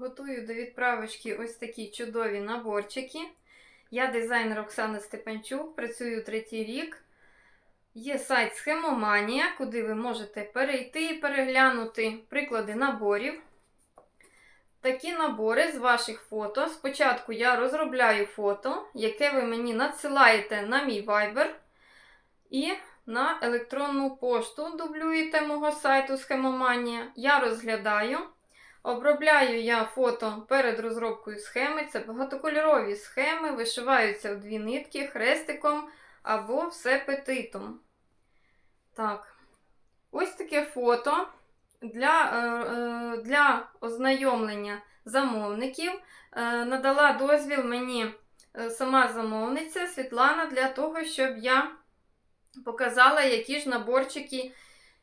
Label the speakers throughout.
Speaker 1: Готую до відправочки ось такі чудові наборчики. Я дизайнер Оксана Степанчук, працюю третій рік. Є сайт Схемоманія, куди ви можете перейти і переглянути приклади наборів. Такі набори з ваших фото. Спочатку я розробляю фото, яке ви мені надсилаєте на мій Viber і на електронну пошту дублюєте мого сайту Схемоманія. Я розглядаю. Обробляю я фото перед розробкою схеми. Це багатокольорові схеми, вишиваються в дві нитки хрестиком або все петитом. Так, ось таке фото для, е, е, для ознайомлення замовників. Е, надала дозвіл мені сама замовниця Світлана для того, щоб я показала, які ж наборчики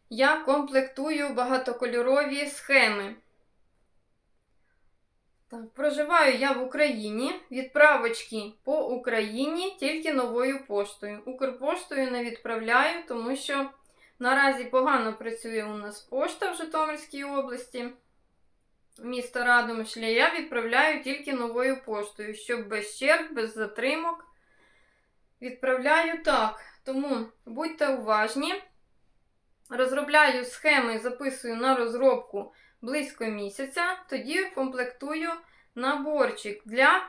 Speaker 1: я комплектую багатокольорові схеми. Так, проживаю я в Україні. Відправочки по Україні тільки новою поштою. Укрпоштою не відправляю, тому що наразі погано працює у нас пошта в Житомирській області. Місто Радомишлі. Я відправляю тільки новою поштою, щоб без черг, без затримок. Відправляю так. Тому будьте уважні. Розробляю схеми, записую на розробку близько місяця, тоді комплектую наборчик. Для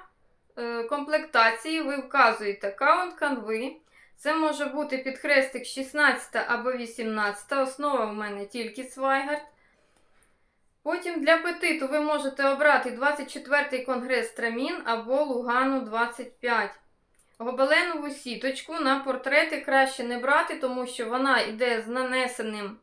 Speaker 1: е, комплектації ви вказуєте каунт канви. Це може бути підхрестик 16 або 18. Основа в мене тільки Свайгард. Потім для петиту ви можете обрати 24-й конгрес Трамін або Лугану 25. Гобеленову сіточку на портрети краще не брати, тому що вона йде з нанесеним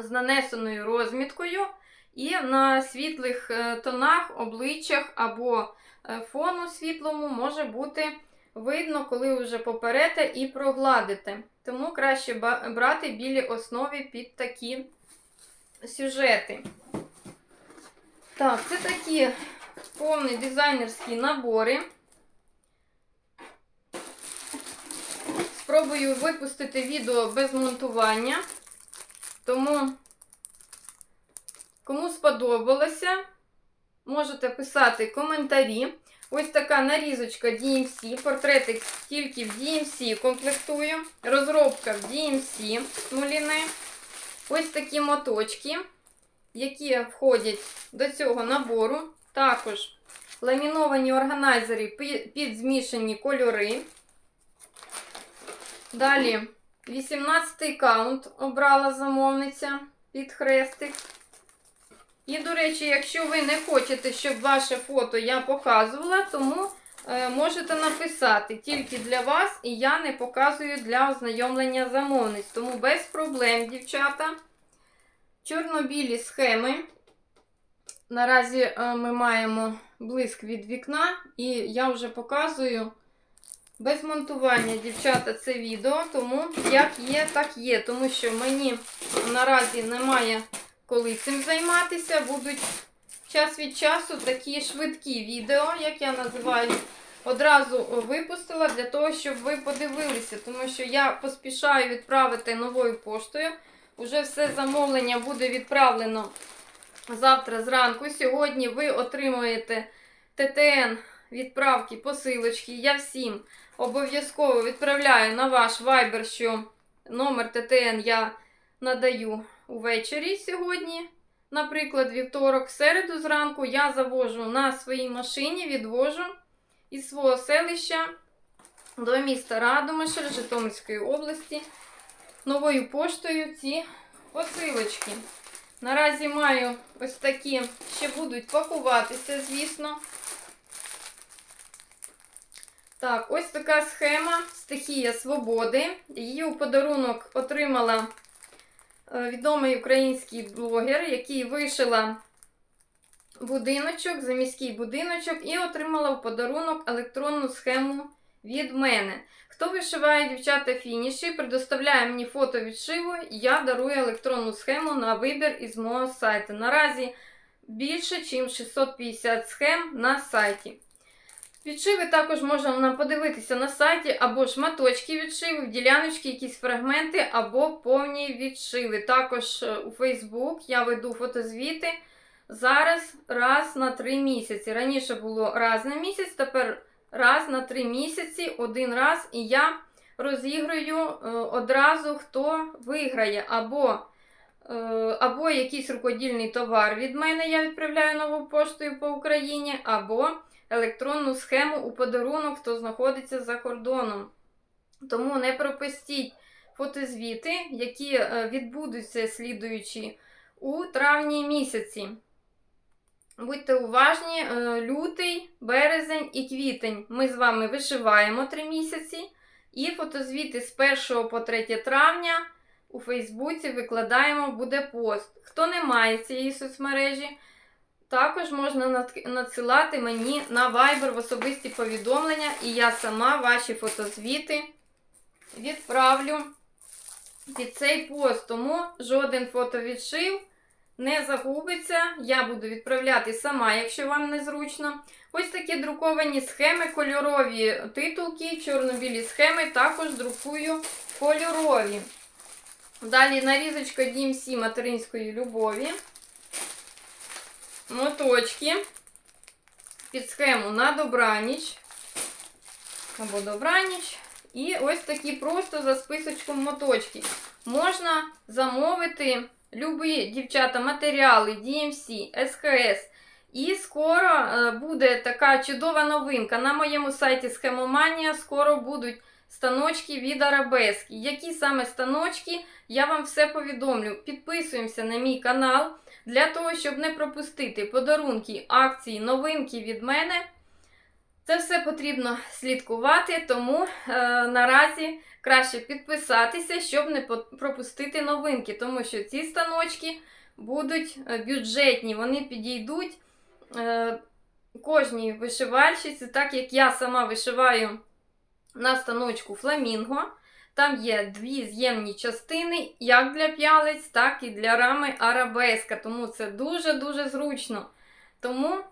Speaker 1: з нанесеною розміткою, і на світлих е, тонах, обличчях або е, фону світлому може бути видно, коли вже поперете і прогладите. Тому краще брати білі основи під такі сюжети. Так, це такі повні дизайнерські набори. Спробую випустити відео без монтування. Тому, кому сподобалося, можете писати коментарі. Ось така нарізочка DMC. Портретик тільки в DMC комплектую. Розробка в DMC нуліне. Ось такі моточки, які входять до цього набору. Також ламіновані органайзери під змішані кольори. Далі 18-й каунт обрала замовниця під хрестик. І, до речі, якщо ви не хочете, щоб ваше фото я показувала, тому е, можете написати тільки для вас, і я не показую для ознайомлення замовниць. Тому без проблем, дівчата. Чорно-білі схеми. Наразі е, ми маємо блиск від вікна, і я вже показую. Без монтування, дівчата, це відео, тому як є, так є. Тому що мені наразі немає коли цим займатися. Будуть час від часу такі швидкі відео, як я називаю, одразу випустила для того, щоб ви подивилися. Тому що я поспішаю відправити новою поштою. Уже все замовлення буде відправлено завтра зранку. Сьогодні ви отримуєте ТТН відправки, посилочки. Я всім обов'язково відправляю на ваш Viber, що номер ТТН я надаю увечері сьогодні. Наприклад, вівторок, середу зранку я завожу на своїй машині, відвожу із свого селища до міста Радомишль Житомирської області новою поштою ці посилочки. Наразі маю ось такі, ще будуть пакуватися, звісно. Так, ось така схема Стихія Свободи. Її у подарунок отримала е, відомий український блогер, який вишила будиночок, заміський будиночок, і отримала у подарунок електронну схему від мене. Хто вишиває дівчата фініші, предоставляє мені фото відшиву, я дарую електронну схему на вибір із мого сайту. Наразі більше, ніж 650 схем на сайті. Відшиви також можна подивитися на сайті або шматочки відшивів, діляночки, якісь фрагменти, або повні відшиви. Також у Facebook я веду фотозвіти зараз раз на три місяці. Раніше було раз на місяць, тепер раз на три місяці, один раз, і я розіграю е, одразу, хто виграє, або, е, або якийсь рукодільний товар від мене я відправляю новою поштою по Україні, або електронну схему у подарунок, хто знаходиться за кордоном. Тому не пропустіть фотозвіти, які е, відбудуться слідуючі у травні місяці. Будьте уважні, е, лютий, березень і квітень. Ми з вами вишиваємо 3 місяці. І фотозвіти з 1 по 3 травня у Фейсбуці викладаємо буде пост. Хто не має цієї соцмережі, також можна надсилати мені на Viber в особисті повідомлення, і я сама ваші фотозвіти відправлю під цей пост. Тому жоден фотовідшив не загубиться. Я буду відправляти сама, якщо вам незручно. Ось такі друковані схеми, кольорові титулки, чорно-білі схеми, також друкую кольорові. Далі нарізочка DMC материнської любові. Моточки під схему на добраніч. Або добраніч. І ось такі просто за списочком моточки. Можна замовити любі дівчата матеріали DMC, SKS. І скоро е, буде така чудова новинка. На моєму сайті Схемоманія скоро будуть станочки від Арабески. Які саме станочки, я вам все повідомлю. Підписуємося на мій канал для того, щоб не пропустити подарунки, акції, новинки від мене. Це все потрібно слідкувати, тому е, наразі краще підписатися, щоб не пропустити новинки, тому що ці станочки будуть е, бюджетні, вони підійдуть е, кожній вишивальщиці, так як я сама вишиваю на станочку фламінго. Там є дві з'ємні частини, як для п'ялиць, так і для рами арабеска. Тому це дуже-дуже зручно. Тому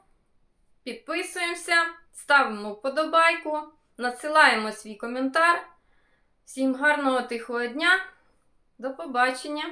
Speaker 1: підписуємося, ставимо вподобайку, надсилаємо свій коментар. Всім гарного тихого дня. До побачення!